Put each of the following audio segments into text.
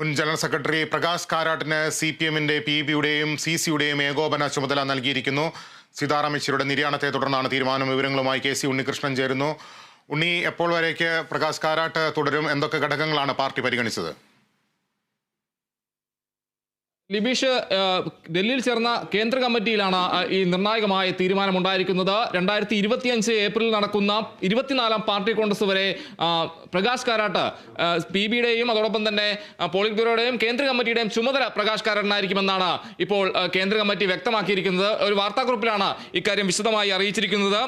മുൻ general secretary Prakash കാരാട്ടിന് C P എമ്മിന്റെ പി ബിയുടെയും സി സിയുടെയും ഏകോപന ചുമതല നൽകിയിരിക്കുന്നു. സീതാറാം യെച്ചൂരിയുടെ നിര്യാണത്തെ തുടർന്നാണ് തീരുമാനം വിവരങ്ങളുമായി കെ സി ഉണ്ണികൃഷ്ണൻ ചേരുന്നു. ഉണ്ണി എപ്പോൾ വരേക്ക് പ്രകാശ് കാരാട്ട് തുടരും? എന്തൊക്കെ ഘടകങ്ങളാണ് പാർട്ടി പരിഗണിച്ചത്? ലിബീഷ് ഡൽഹിയിൽ ചേർന്ന കേന്ദ്ര കമ്മിറ്റിയിലാണ് ഈ നിർണായകമായ തീരുമാനമുണ്ടായിരിക്കുന്നത്. രണ്ടായിരത്തി ഇരുപത്തിയഞ്ച് ഏപ്രിലിൽ നടക്കുന്ന ഇരുപത്തിനാലാം പാർട്ടി കോൺഗ്രസ് വരെ പ്രകാശ് കാരാട്ട് പി ബിയുടെയും അതോടൊപ്പം തന്നെ പോളിംഗ് പോളിറ്റ് ബ്യൂറോയുടെയും കേന്ദ്ര കമ്മിറ്റിയുടെയും ചുമതല പ്രകാശ് കാരാട്ടിനായിരിക്കുമെന്നാണ് ഇപ്പോൾ കേന്ദ്ര കമ്മിറ്റി വ്യക്തമാക്കിയിരിക്കുന്നത്. ഒരു വാർത്താക്കുറിപ്പിലാണ് ഇക്കാര്യം വിശദമായി അറിയിച്ചിരിക്കുന്നത്.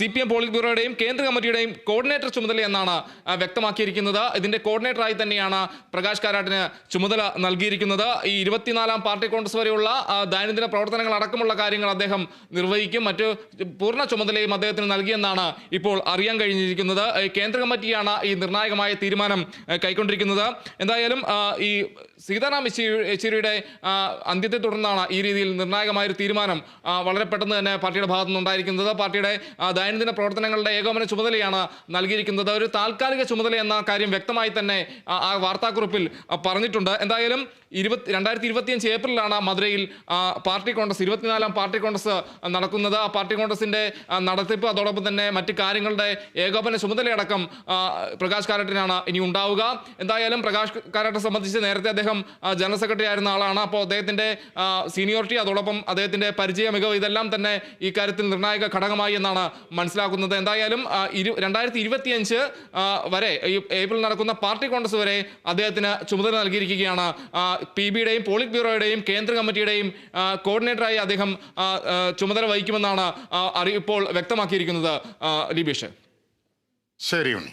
സി പി എം പോളിറ്റ് ബ്യൂറോയുടെയും കേന്ദ്ര കമ്മിറ്റിയുടെയും കോർഡിനേറ്റർ ചുമതല എന്നാണ് വ്യക്തമാക്കിയിരിക്കുന്നത്. ഇതിന്റെ കോർഡിനേറ്ററായി തന്നെയാണ് പ്രകാശ് കാരാട്ടിന് ചുമതല നൽകിയിരിക്കുന്നത്. ഈ ഇരുപത്തിനാലാം പാർട്ടി കോൺഗ്രസ് വരെയുള്ള ദൈനംദിന പ്രവർത്തനങ്ങൾ അടക്കമുള്ള കാര്യങ്ങൾ അദ്ദേഹം നിർവഹിക്കും. മറ്റ് പൂർണ ചുമതലയും അദ്ദേഹത്തിന് നൽകിയെന്നാണ് ഇപ്പോൾ അറിയാൻ കഴിഞ്ഞിരിക്കുന്നത്. കേന്ദ്ര കമ്മിറ്റിയാണ് ഈ നിർണായകമായ തീരുമാനം കൈക്കൊണ്ടിരിക്കുന്നത്. എന്തായാലും ഈ സീതാറാം യെച്ചൂരി- യെച്ചൂരിയുടെ അന്ത്യത്തെ തുടർന്നാണ് ഈ രീതിയിൽ നിർണായകമായ ഒരു തീരുമാനം വളരെ പെട്ടെന്ന് തന്നെ പാർട്ടിയുടെ ഭാഗത്തു നിന്നുണ്ടായിരിക്കുന്നത്. പാർട്ടിയുടെ ദൈനംദിന പ്രവർത്തനങ്ങളുടെ ഏകോപന ചുമതലയാണ് നൽകിയിരിക്കുന്നത്. ഒരു താൽക്കാലിക ചുമതല എന്ന കാര്യം വ്യക്തമായി തന്നെ ആ വാർത്താക്കുറിപ്പിൽ പറഞ്ഞിട്ടുണ്ട്. എന്തായാലും ഇരുപത്തി രണ്ടായിരത്തി ഇരുപത്തിയഞ്ച് ഏപ്രിലാണ് മധുരയിൽ പാർട്ടി കോൺഗ്രസ് ഇരുപത്തിനാലാം പാർട്ടി കോൺഗ്രസ് നടക്കുന്നത്. ആ പാർട്ടി കോൺഗ്രസിന്റെ നടത്തിപ്പ് അതോടൊപ്പം തന്നെ മറ്റ് കാര്യങ്ങളുടെ ഏകോപന ചുമതലയടക്കം പ്രകാശ് കാരാട്ടിനാണ് ഇനി ഉണ്ടാവുക. എന്തായാലും പ്രകാശ് കാരാട്ടെ സംബന്ധിച്ച് നേരത്തെ അദ്ദേഹം ജനറൽ സെക്രട്ടറി ആയിരുന്ന ആളാണ്. അപ്പോൾ അദ്ദേഹത്തിന്റെ സീനിയോറിറ്റി അതോടൊപ്പം അദ്ദേഹത്തിന്റെ പരിചയ മികവ് ഇതെല്ലാം തന്നെ ഈ കാര്യത്തിൽ നിർണായക ഘടകമായി എന്നാണ് മനസ്സിലാക്കുന്നത്. എന്തായാലും ഇരു രണ്ടായിരത്തി ഇരുപത്തിയഞ്ച് വരെ ഏപ്രിൽ നടക്കുന്ന പാർട്ടി കോൺഗ്രസ് വരെ അദ്ദേഹത്തിന് ചുമതല നൽകിയിരിക്കുകയാണ്. പി ബിയുടെയും പോളിറ്റ് ബ്യൂറോയുടെയും കേന്ദ്ര കമ്മിറ്റിയുടെയും കോർഡിനേറ്ററായി അദ്ദേഹം ചുമതല വഹിക്കുമെന്നാണ് ഇപ്പോൾ വ്യക്തമാക്കിയിരിക്കുന്നത് ലിബീഷ്. ശരി ഉണ്ണി.